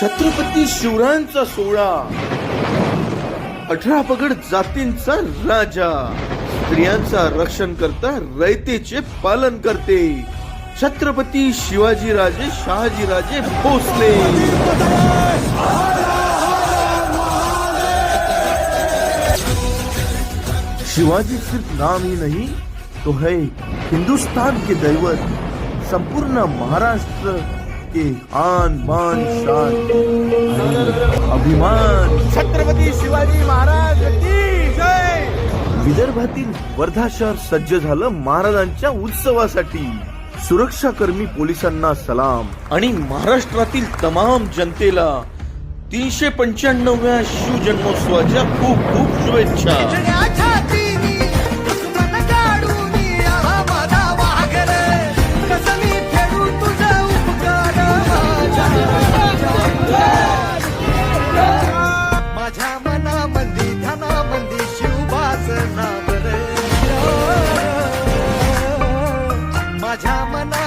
छत्रपती शिवरायांचा सोहळा. अठरा पगड जातींचा राजा. स्त्रियांचा रक्षण करता रयतेचे पालन करते. छत्रपती शिवाजी राजे शहाजी राजे भोसले. शिवाजी सिर्फ नाम ही नहीं तो है हिंदुस्तान के दैवत संपूर्ण महाराष्ट्र के आन बान शान. अभिमान. छत्रपती शिवाजी महाराज की जय. विदर्भातील वर्धा शहर सज्ज झालं महाराजांच्या उत्सवासाठी. सुरक्षा कर्मी पोलिसांना सलाम. आणि महाराष्ट्रातील तमाम जनतेला तीनशे पंच्याण्णव्या शिवजन्मोत्सवाच्या खूप खूप शुभेच्छा. pajama na